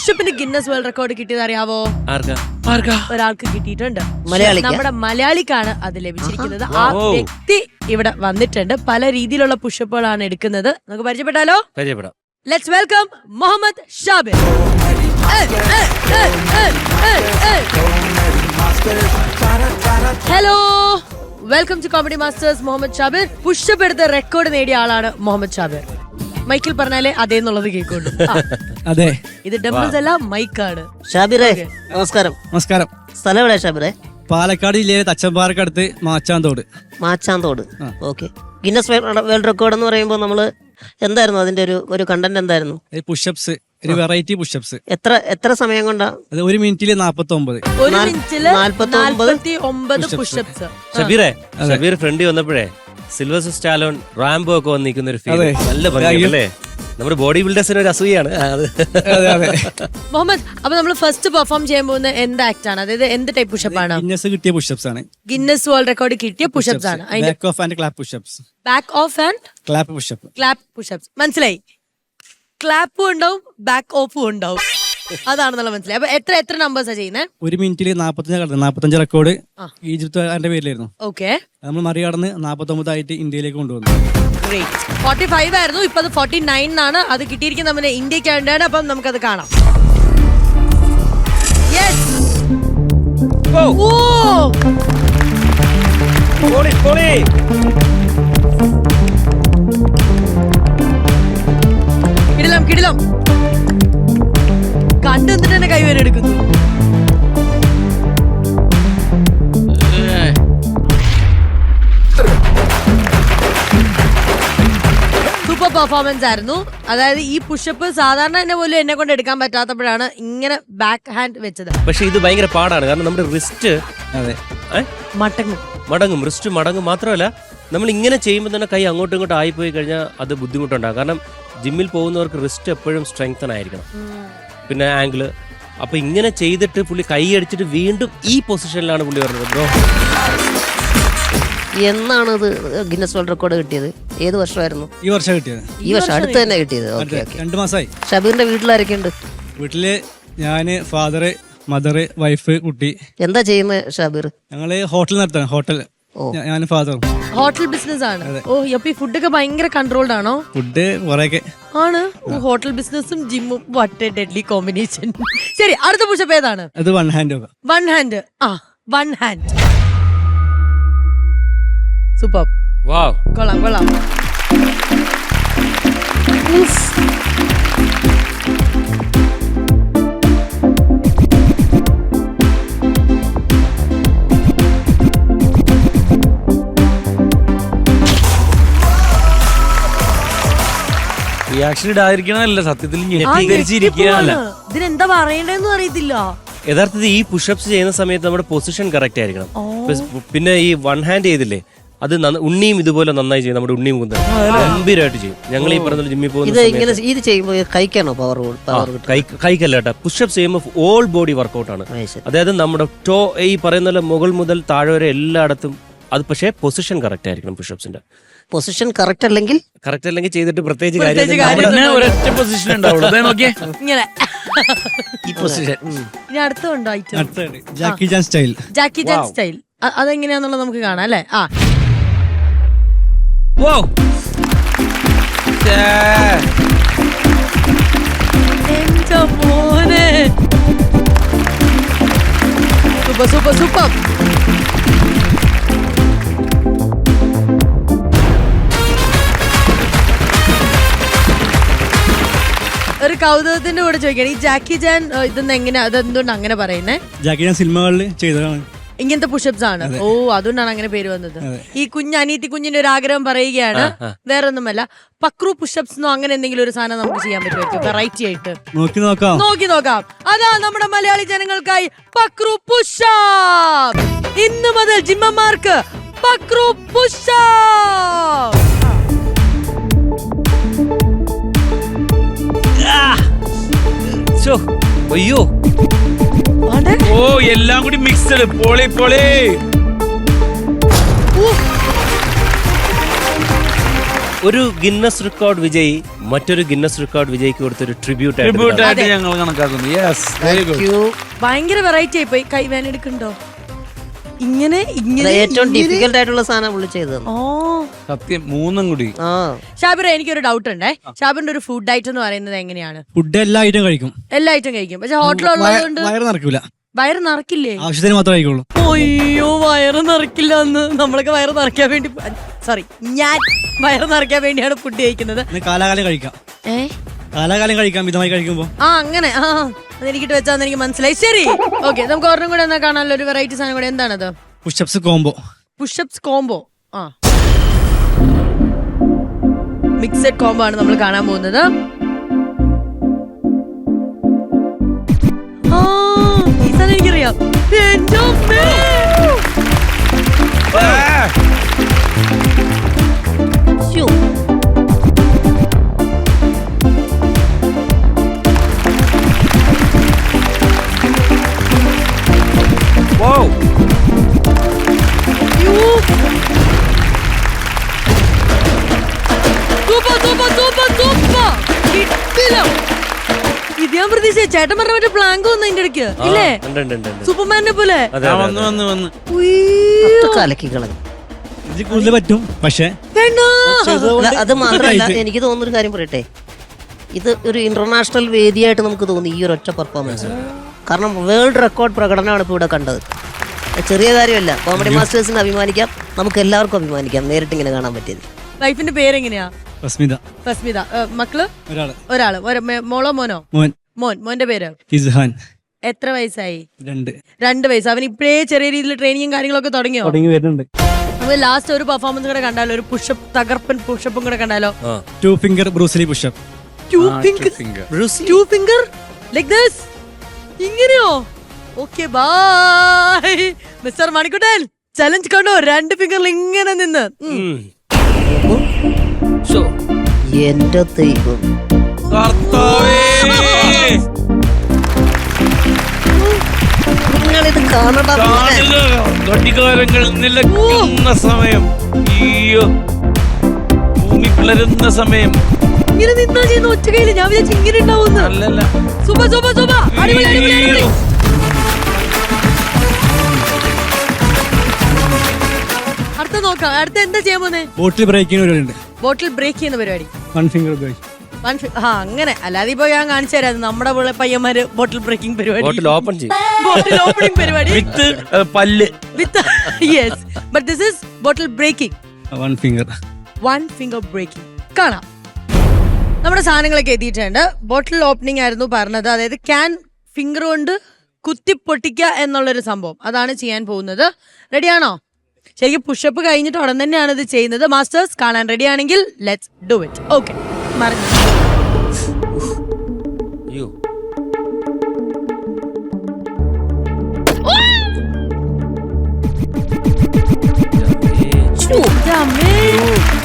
പുഷപ്പിന് Guinness world record കിട്ടിയത് അറിയാവോ ഒരാൾക്ക് കിട്ടിയിട്ടുണ്ട്. മലയാളിക്കാ? നമ്മുടെ മലയാളിക്കാണ് അത് ലഭിച്ചിരിക്കുന്നത്. ആ ഓ. വ്യക്തി ഇവിടെ വന്നിട്ടുണ്ട്. പല രീതിയിലുള്ള പുഷപ്പുകളാണ് എടുക്കുന്നത്. നമുക്ക് പരിചയപ്പെട്ടാലോ? പരിചയപ്പെടാം. Let's welcome Muhammad Shabir hello welcome to comedy masters Muhammad Shabir pushup എടുത്ത റെക്കോർഡ് നേടിയ ആളാണ് മുഹമ്മദ് ഷാബിർ മൈക്കിൽ പറഞ്ഞാലേ അതേന്നുള്ളത് കേൾക്കുള്ളൂ. ആ, അതെ. ഇത് ഡബിൾസ് അല്ല മൈക്കാണ് ഷാബിറെ നമസ്കാരം. നമസ്കാരം. സ്ഥലം എവിടെ ഷാബിറെ? പാലക്കാട് ജില്ലയിലെ തച്ചമ്പാറക്കടുത്ത് Machanthode. Machanthode. Okay. Guinness world record എന്ന് പറയുമ്പോൾ നമ്മൾ എന്തായിരുന്നു അതിന്റെ ഒരു ഒരു കണ്ടന്റ് എന്തായിരുന്നു? പുഷപ്സ് ഒരു വെറൈറ്റി പുഷപ്സ് എത്ര എത്ര സമയം കൊണ്ടാ? അത് ഒരു മിനിറ്റിൽ നാപ്പത്തി ഒമ്പത് ഒരു മിനിറ്റിൽ നാല്പത്തി ഒമ്പത് പുഷപ്സ് ഷബീറെ ഷബീർ ഫ്രണ്ടി വന്നപ്പോഴേ സിൽവർ സ്റ്റാലോൺ റാംബോ ഒക്കെ വന്ന് നിൽക്കുന്ന ഒരു ഫീൽ നല്ല ഭംഗിയല്ലേ നമ്മുടെ ബോഡി ബിൽഡേഴ്സിന് ഒരു അസൂയാണ്. അതെ. അതെ മുഹമ്മദ് അപ്പൊ നമ്മൾ ഫസ്റ്റ് പെർഫോം ചെയ്യാൻ പോകുന്ന എന്ത് ആക്ട് ആണ്? അതായത് എന്ത് ടൈപ്പ് പുഷപ്പ് ആണ്? ഗിന്നസ് കിട്ടിയ പുഷപ്സ് ആണ്. ഗിന്നസ് വേൾഡ് റെക്കോർഡ് കിട്ടിയ പുഷപ്സ് ആണ്. Back off and clap pushups back off and clap pushup clap pushups മനസ്സിലായി? ക്ലാപ്പും ഉണ്ടാവും ബാക്ക് ഓഫും ഉണ്ടാവും. അതാണെന്നുള്ള മനസ്സിലായി. അപ്പൊ എത്ര എത്ര നമ്പേഴ്സാ ചെയ്യുന്നത് ഒരു മിനിറ്റിൽ നാപ്പത്തഞ്ച് കടന്നു നാപ്പത്തഞ്ച് റെക്കോർഡ് ഈജിപ്ത് ഈജിപ്തുകാരന്റെ പേരിലായിരുന്നു. ഓക്കെ. നമ്മൾ മറികടന്ന് നാപ്പത്തൊമ്പതായിട്ട് ഇന്ത്യയിലേക്ക് കൊണ്ടുവന്നു. ഫോർട്ടി ഫൈവ് ആയിരുന്നു ഇപ്പൊ അത് ഫോർട്ടി നയൻ ആണ്. അത് കിട്ടിയിരിക്കുന്നത് നമ്മുടെ ഇന്ത്യയ്ക്ക് വേണ്ടിയാണ് അപ്പം നമുക്കത് കാണാം. ഓ ഓ പൊളി, പൊളി. കണ്ടു വരെ എടുക്കുന്നു. സൂപ്പർ പെർഫോമൻസ് ആയിരുന്നു. അതായത് ഈ പുഷപ്പ് സാധാരണ എന്നെ പോലും എന്നെ കൊണ്ട് എടുക്കാൻ പറ്റാത്തപ്പോഴാണ് ഇങ്ങനെ ബാക്ക് ഹാൻഡ് വെച്ചത്. പക്ഷെ ഇത് ഭയങ്കര പാടാണ്. കാരണം നമ്മുടെ റിസ്റ്റ് അതെ. മടങ്ങും. മടങ്ങും. റിസ്റ്റ് മടങ്ങും മാത്രമല്ല നമ്മൾ ഇങ്ങനെ ചെയ്യുമ്പോൾ തന്നെ കൈ അങ്ങോട്ടും ഇങ്ങോട്ടും ആയിപ്പോയി കഴിഞ്ഞാൽ അത് ബുദ്ധിമുട്ടുണ്ടാകും. കാരണം ജിമ്മിൽ പോകുന്നവർക്ക് റിസ്റ്റ് എപ്പോഴും സ്ട്രെങ്തൻ ആയിരിക്കണം. പിന്നെ ആംഗിൾ അപ്പൊ ഇങ്ങനെ ചെയ്തിട്ട് പുള്ളി കൈ അടിച്ചിട്ട് വീണ്ടും ഈ പൊസിഷനിലാണ് പുള്ളി പറഞ്ഞത് ബ്രോ. എന്നാണ് ഇത് ഗിന്നസ് വേൾഡ് റെക്കോർഡ് കിട്ടിയത്? ഏത് വർഷമായിരുന്നു? ഈ വർഷം കിട്ടിയത്. ഈ വർഷം അടുത്ത് തന്നെ കിട്ടിയത്. ഓക്കെ അതെ, ഓക്കെ. രണ്ടു മാസമായി ഷബീറിന്റെ വീട്ടിലാരൊക്കെ ഉണ്ട്? വീട്ടിൽ ഞാൻ ഫാദറ് മദറ് വൈഫ് കുട്ടി. എന്താ ചെയ്യുന്നത് ഷബീർ? ഞങ്ങൾ ഹോട്ടൽ നടത്താണ് ഹോട്ടൽ ഞാനും ഞാൻ ഫാദറും. ഹോട്ടൽ ബിസിനസ് ആണ്. ഓ അപ്പൊ ഈ ഒക്കെ ഭയങ്കര കൺട്രോൾഡ് ആണോ? ഫുഡ് ആണ്. ഹോട്ടൽ ബിസിനസ്സും ജിമ്മും വട്ട് ഡെഡ്ലി കോമ്പിനേഷൻ ശരി അടുത്ത പുഷപ്പ് ഏതാണ്? അത് വൺ ഹാൻഡ് വൺ ഹാൻഡ് ആ വൺ ഹാൻഡ് സൂപ്പർ വാവ് കൊള്ളാം കൊള്ളാം. റിയാക്ഷൻ ഇടാതിരിക്കണമല്ല സത്യത്തിൽ ഇതിനെന്താ പറയണ്ടെന്ന് അറിയത്തില്ല. യഥാർത്ഥത്തിൽ ഈ പുഷപ്സ് ചെയ്യുന്ന സമയത്ത് നമ്മുടെ പൊസിഷൻ കറക്റ്റ് ആയിരിക്കണം. പിന്നെ ഈ വൺ ഹാൻഡ് ചെയ്തില്ലേ അത് ഉണ്ണിയും ഇതുപോലെ നന്നായി ചെയ്യും നമ്മുടെ ഉണ്ണി മുകുന്ദൻ ഗംഭീരമായിട്ട് ചെയ്യും. ഞങ്ങൾ ഈ പറഞ്ഞ ജിമ്മി പോകുന്ന ഇത് ചെയ്യുമ്പോൾ കൈക്കാണോ പവർ കൈക്കല്ല കേട്ടോ. പുഷപ്സ് ചെയ്യുമ്പോൾ ഓൾ ബോഡി വർക്കൗട്ട് ആണ്. അതായത് നമ്മുടെ ടോ ഈ പറയുന്ന മുകൾ മുതൽ താഴെ വരെ എല്ലായിടത്തും അത് പക്ഷേ പൊസിഷൻ കറക്റ്റ് ആയിരിക്കണം പുഷപ്സിന്റെ പൊസിഷൻ കറക്റ്റ് അല്ലെങ്കിൽ കറക്റ്റ് അല്ലെങ്കിൽ ചെയ്തിട്ട് പ്രത്യേകിച്ച് പ്രത്യേകിച്ച് കാര്യം ഒരൊറ്റ പൊസിഷൻ ഉണ്ടാവുള്ളൂ. ദേ നോക്കിയേ. ഇങ്ങനെ. ഈ പൊസിഷൻ ഇനി അടുത്തുണ്ടോ item. Jackie Chan style Jackie Chan style അതെങ്ങനെയാന്നുള്ളത് നമുക്ക് കാണാം അല്ലേ? ആ. വോ എന്റെ മോനെ. Super super super. കൗതുകത്തിന്റെ കൂടെ ചോദിക്കണം. ഈ ജാക്കി ജാൻ ഇതൊന്നും എങ്ങനെ അതെന്തുകൊണ്ട് അങ്ങനെ പറയുന്നേ? ജാക്കി ജാൻ സിനിമകളിൽ ചെയ്തതാണ്. ഇങ്ങനത്തെ പുഷപ്സ് ആണ്. ഓ അതുകൊണ്ടാണ് അങ്ങനെ പേര് വന്നത്. ഈ കുഞ്ഞ് അനീതി കുഞ്ഞിന്റെ ഒരു ആഗ്രഹം പറയുകയാണ്. വേറൊന്നുമല്ല പക്രു പുഷപ്സ് എന്നോ അങ്ങനെ എന്തെങ്കിലും ഒരു സാധനം നമുക്ക് ചെയ്യാൻ പറ്റുമായിരിക്കും വെറൈറ്റി ആയിട്ട്. നോക്കി നോക്കാം. നോക്കി നോക്കാം. അതാ നമ്മുടെ മലയാളി ജനങ്ങൾക്കായി പക്രു പുഷപ്പ്. ഇന്നു മുതൽ ജിമ്മമാർക്ക് പക്രു പുഷപ്പ്. അയ്യോ. ഓ എല്ലാം കൂടി മിക്സഡ് പൊളി പൊളി. ഒരു ഗിന്നസ് റെക്കോർഡ് വിജയി മറ്റൊരു ഗിന്നസ് റെക്കോർഡ് വിജയിക്ക് കൊടുത്തൊരു ട്രിബ്യൂട്ട് ട്രിബ്യൂട്ട് ആയിട്ട് ഞങ്ങൾ കണക്കാക്കുന്നു. യെസ് വെരി ഗുഡ് ഭയങ്കര വെറൈറ്റി ആയി പോയി. കൈ വേനെടുക്കുന്നുണ്ടോ എടുക്കണ്ടോ ഇങ്ങനെ ഇങ്ങനെ ഏറ്റവും ഇങ്ങനെ- ഡിഫിക്കൽട്ട് ആയിട്ടുള്ള സാധനം പുള്ളി ചെയ്തത്. ഓ. സത്യം മൂന്നും കൂടി. ആ. ഷാബിറ എനിക്കൊരു ഡൗട്ട് ഉണ്ടേ ഷാബിറിന്റെ ഒരു ഫുഡ് ഐറ്റം എന്ന് പറയുന്നത് എങ്ങനെയാണ്? ഫുഡ് എല്ലാ ഐറ്റം കഴിക്കും. എല്ലാ ഐറ്റം കഴിക്കും. പക്ഷെ ഹോട്ടലുള്ളതുകൊണ്ട് വയറ് നിറക്കൂല വയറ് നിറക്കില്ലേ ആവശ്യത്തിന് മാത്രമേ കഴിക്കുള്ളൂ. അയ്യോ വയറ് നിറക്കില്ല എന്ന് നമ്മളൊക്കെ വയറ് നിറയ്ക്കാൻ വേണ്ടി സോറി ഞാൻ വയറ് നിറയ്ക്കാൻ വേണ്ടിയാണ് ഫുഡ് കഴിക്കുന്നത്. പിന്നെ കാലാകാലം കഴിക്കാം. ഏ? കാലാകാലം കഴിക്കാം മിതമായി കഴിക്കുമ്പോ. ആ അങ്ങനെ. ആ അതെനിക്കിട്ട് വെച്ചാന്ന് എനിക്ക് മനസ്സിലായി. ശരി. ഓക്കെ നമുക്ക് ഒരെണ്ണം കൂടെ എന്നാ കാണാനുള്ള ഒരു വെറൈറ്റി സാധനം കൂടെ. എന്താണത്? പുഷപ്സ് കോംബോ പുഷപ്സ് കോംബോ ആ. മിക്സഡ് കോംബോ ആണ് നമ്മൾ കാണാൻ പോകുന്നത്. ആ, ഈ സാധനം എനിക്കറിയാം. എന്റെ ചേട്ടൻ പറഞ്ഞ മറ്റേ പ്ലാങ്ക് വന്നു അതിന്റെ ഇടയ്ക്ക്. ഇല്ലേ. സൂപ്പർമാനെ പോലെ. ആ വന്ന് വന്ന് വന്ന്. ഉയ്യോ. ഇത് കലക്കി കളഞ്ഞു ഇത് കൂടുതൽ പറ്റും പക്ഷേ. വേണ്ട. അല്ല, അത് മാത്രമല്ല എനിക്ക് തോന്നുന്നൊരു കാര്യം പറയട്ടെ. ഇത് ഒരു ഇന്റർനാഷണൽ വേദിയായിട്ട് നമുക്ക് തോന്നി ഈ ഒരു ഒറ്റ പെർഫോമൻസ് കാരണം വേൾഡ് റെക്കോർഡ് പ്രകടനമാണ് ഇപ്പോൾ ഇവിടെ കണ്ടത്. ചെറിയ കാര്യമല്ല. കോമഡി മാസ്റ്റേഴ്സിന് അഭിമാനിക്കാം. നമുക്ക് എല്ലാവർക്കും അഭിമാനിക്കാം. നേരിട്ട് ഇങ്ങനെ കാണാൻ പറ്റിയത്. വൈഫിന്റെ പേരെങ്ങനെയാ? റസ്മിത ഫസ്മിത ഏ, മക്കൾ? ഒരാൾ. ഒരാൾ. ഒരു- മേ- മോളോ മോനോ? മോൻ. മോൻ മോന്റെ പേര്? ഇസ്ഹാൻ. എത്ര വയസ്സായി? രണ്ട്. രണ്ട് വയസ്സ്. അവൻ ഇപ്പഴേ ചെറിയ രീതിയിൽ ട്രെയിനിങ്ങും കാര്യങ്ങളൊക്കെ തുടങ്ങിയോ? തുടങ്ങി വരുന്നുണ്ട്. ലാസ്റ്റ് ഒരു പെർഫോമൻസ് കൂടെ കണ്ടാലോ? ഒരു പുഷപ്പ് തകർപ്പൻ പുഷപ്പും കൂടെ കണ്ടാലോ? Two finger Bruce Lee pushup two finger. Two finger like this ഇങ്ങനെയോ? Okay by mister Manikuttan challenge കണ്ടോ? രണ്ട് ഫിംഗറിൽ ഇങ്ങനെ നിന്ന്. എന്റെ ദൈവം. കർത്താവേ. നിങ്ങളിത് നിലക്കുന്ന സമയം. അയ്യോ. ഭൂമി പിളരുന്ന സമയം. ഇങ്ങനെ നിന്നാ ചെയ്യുന്ന ഒറ്റ കയ്യിൽ ഞാൻ വിചാരിച്ചു ഇങ്ങനെ ഉണ്ടാവുന്നു അല്ലല്ല. അടിപൊളി അടിപൊളി അടുത്ത നോക്കാം. അടുത്ത എന്താ ചെയ്യാൻ പോന്നെ? ബോട്ടിൽ പരിപാടി ഉണ്ട് ബോട്ടിൽ ബ്രേക്ക് ചെയ്യുന്ന പരിപാടി. വൺ ഫിംഗർ ബ്രേക്ക് ആ അങ്ങനെ. അല്ലാതെ ഇപ്പൊ ഞാൻ കാണിച്ചു തരാം. നമ്മുടെ പയ്യന്മാര് ബോട്ടിൽ ബ്രേക്കിംഗ് പരിപാടി. ബോട്ടിൽ ഓപ്പൺ ചെയ്യും. ബോട്ടിൽ ഓപ്പണിംഗ് പരിപാടി. വിത്ത് പല്ല്. With yes but this is bottle breaking one finger one finger breaking കാണാം. നമ്മുടെ സാധനങ്ങളൊക്കെ എത്തിയിട്ടുണ്ട്. ബോട്ടിൽ ഓപ്പണിംഗ് ആയിരുന്നു പറഞ്ഞത്. അതായത് ക്യാൻ ഫിംഗർ കൊണ്ട് കുത്തി പൊട്ടിക്കുക എന്നുള്ളൊരു സംഭവം. അതാണ് ചെയ്യാൻ പോകുന്നത്. റെഡിയാണോ ശരിക്കും പുഷപ്പ് കഴിഞ്ഞിട്ട് ഉടൻ തന്നെയാണ് ഇത് ചെയ്യുന്നത്. മാസ്റ്റേഴ്സ് കാണാൻ റെഡി ആണെങ്കിൽ ലെറ്റ്സ് ഡു ഇറ്റ് ഓക്കെ മറിഞ്ഞു Oh.